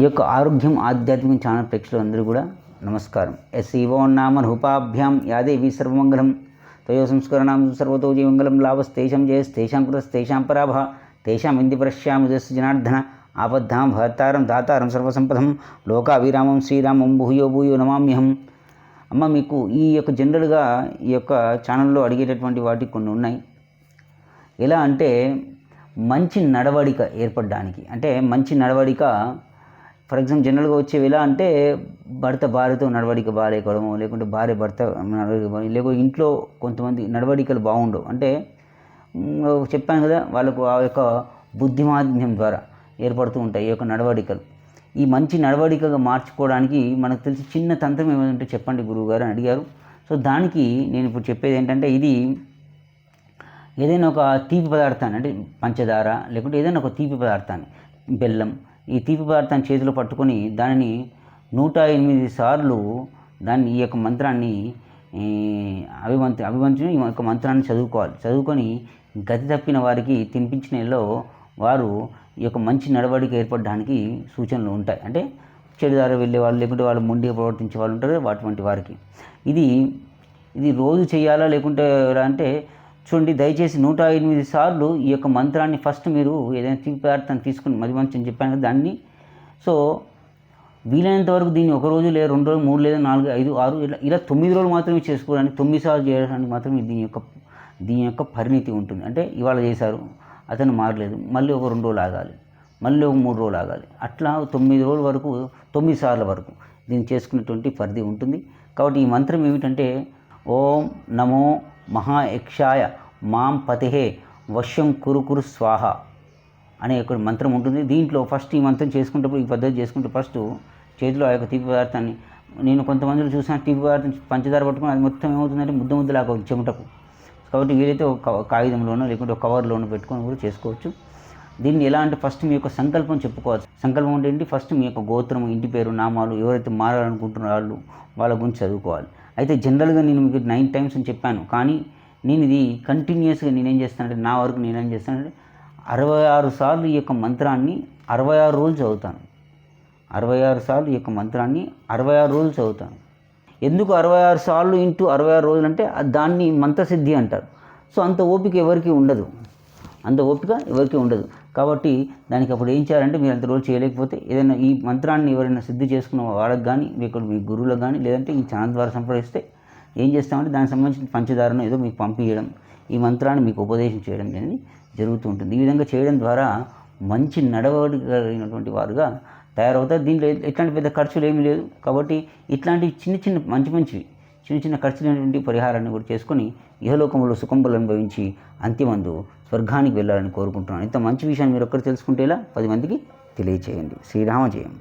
ఈ యొక్క ఆరోగ్యం ఆధ్యాత్మిక ఛానల్ ప్రేక్షకులందరూ కూడా నమస్కారం. ఎస్ఈఓ నామ రూపాభ్యాం యాదేవి సర్వమంగళం. తయో సంస్కరణం సర్వతో జీవంగళం లాభస్తేషం జయస్తేషాం కృతస్తేషాం పరాభ. తేషాం ఇంది పరశ్యామి దస్సు జనార్దన. ఆపద్ధాం భర్తారం దాతారం సర్వసంపదం. లోకాభిరామం శ్రీరామం భూయో భూయో నమామ్యహం. అమ్మ మీకు ఈ యొక్క జనరల్గా ఈ యొక్క ఛానల్లో అడిగేటటువంటి వాటి కొన్ని ఉన్నాయి. ఎలా అంటే మంచి నడవడిక ఏర్పడడానికి. అంటే మంచి నడవడిక ఫర్ ఎగ్జాంపుల్ జనరల్గా వచ్చేవి ఎలా అంటే భర్త భార్యతో నడవడిక బాగాలేకపోవడము లేకుంటే భార్య భర్త నడవడిక లేకపోతే ఇంట్లో కొంతమంది నడవడికలు బాగుండవు. అంటే చెప్పాను కదా వాళ్ళకు ఆ యొక్క బుద్ధిమాధ్యం ద్వారా ఏర్పడుతూ ఉంటాయి ఈ యొక్క నడవడికలు. ఈ మంచి నడవడికగా మార్చుకోవడానికి మనకు తెలిసి చిన్న తంత్రం ఏమంటే చెప్పండి గురువుగారు అని అడిగారు. సో దానికి నేను ఇప్పుడు చెప్పేది ఏంటంటే ఇది ఏదైనా ఒక తీపి పదార్థాన్ని అంటే పంచదార లేకుంటే ఏదైనా ఒక తీపి పదార్థాన్ని బెల్లం ఈ తీపి పదార్థాన్ని చేతిలో పట్టుకొని దానిని నూట ఎనిమిది సార్లు దాన్ని ఈ యొక్క మంత్రాన్ని ఈ, అభిమంత్రి ఈ యొక్క మంత్రాన్ని చదువుకోవాలి. చదువుకొని గతి తప్పిన వారికి తినిపించినలో వారు ఈ యొక్క మంచి నడవడిక ఏర్పడడానికి సూచనలు ఉంటాయి. అంటే చెడుదారు వెళ్ళే వాళ్ళు లేకుంటే వాళ్ళు మొండిగా ప్రవర్తించే వాళ్ళు ఉంటారు అటువంటి వారికి. ఇది ఇది రోజు చేయాలా లేకుంటే ఎలా అంటే చూడండి దయచేసి నూట ఎనిమిది సార్లు ఈ యొక్క మంత్రాన్ని ఫస్ట్ మీరు ఏదైనా తీపి పదార్థాన్ని తీసుకుని మది మంచి అని చెప్పాను కదా దాన్ని. సో వీలైనంత వరకు దీన్ని ఒక రోజు లేదా రెండు రోజులు మూడు లేదా నాలుగు ఐదు ఆరు ఇలా ఇలా తొమ్మిది రోజులు మాత్రమే చేసుకోవడానికి తొమ్మిది సార్లు చేయడానికి మాత్రమే దీని యొక్క దీని యొక్క పరిణితి ఉంటుంది. అంటే ఇవాళ చేశారు అతను మారలేదు మళ్ళీ ఒక రెండు రోజులు ఆగాలి మళ్ళీ ఒక మూడు రోజులు ఆగాలి. అట్లా తొమ్మిది రోజుల వరకు తొమ్మిది సార్ల వరకు దీన్ని చేసుకునేటువంటి పరిధి ఉంటుంది. కాబట్టి ఈ మంత్రం ఏమిటంటే ఓం నమో మహాయక్షాయ మాం పతిహే వశ్యం కురు కురు స్వాహ అనే ఒక మంత్రం ఉంటుంది. దీంట్లో ఫస్ట్ ఈ మంత్రం చేసుకుంటప్పుడు ఈ పద్ధతి చేసుకుంటే ఫస్ట్ చేతిలో ఆ యొక్క తీపి పదార్థాన్ని నేను కొంతమందిలో చూసిన తీపి పదార్థం పంచదార పట్టుకుని అది మొత్తం ఏమవుతుందంటే ముద్ద ముద్దలాగా చెమటకు. కాబట్టి వీలైతే ఒక కాగితంలోనో లేకుంటే ఒక కవర్లోనో పెట్టుకొని కూడా చేసుకోవచ్చు. దీన్ని ఎలా అంటే ఫస్ట్ మీ యొక్క సంకల్పం చెప్పుకోవచ్చు సంకల్పం అంటే ఏంటి? ఫస్ట్ మీ యొక్క గోత్రం ఇంటి పేరు నామాలు ఎవరైతే మారాలనుకుంటున్నారో వాళ్ళు వాళ్ళ గురించి చదువుకోవాలి. అయితే జనరల్గా నేను మీకు నైన్ టైమ్స్ అని చెప్పాను. కానీ నేను ఇది కంటిన్యూస్గా నేనేం చేస్తానంటే నా వరకు నేనేం చేస్తానంటే అరవై ఆరు సార్లు ఈ యొక్క మంత్రాన్ని అరవై ఆరు రోజులు చదువుతాను. అరవై ఆరు సార్లు ఈ యొక్క మంత్రాన్ని అరవై ఆరు రోజులు చదువుతాను. ఎందుకు అరవై ఆరు సార్లు ఇంటూ అరవై ఆరు రోజులు అంటే దాన్ని మంత్రసిద్ధి అంటారు. సో అంత ఓపిక ఎవరికి ఉండదు. అంత ఓపిక ఎవరికి ఉండదు. కాబట్టి దానికి అప్పుడు ఏం చేయాలంటే మీరు అంత రోజు చేయలేకపోతే ఏదైనా ఈ మంత్రాన్ని ఎవరైనా సిద్ధి చేసుకున్న వాళ్ళకి కానీ మీకు మీ గురువులకు కానీ లేదంటే ఈ ఛానల్ ద్వారా సంప్రదిస్తే ఏం చేస్తామంటే దానికి సంబంధించిన పంచదారను ఏదో మీకు పంపించడం ఈ మంత్రాన్ని మీకు ఉపదేశం చేయడం అనేది జరుగుతూ ఉంటుంది. ఈ విధంగా చేయడం ద్వారా మంచి నడవడి వారుగా తయారవుతారు. దీంట్లో ఎట్లాంటి పెద్ద ఖర్చులు ఏమీ లేదు. కాబట్టి ఇట్లాంటి చిన్న చిన్న మంచి మంచివి చిన్న చిన్న ఖర్చులైనటువంటి పరిహారాన్ని కూడా చేసుకుని ఇహలోకంలో సుఖంబలు అనుభవించి అంతిమందు స్వర్గానికి వెళ్ళాలని కోరుకుంటున్నాను. ఇంత మంచి విషయాన్ని మీరు ఒక్కరు తెలుసుకుంటేలా పది మందికి తెలియచేయండి. శ్రీరామ జయం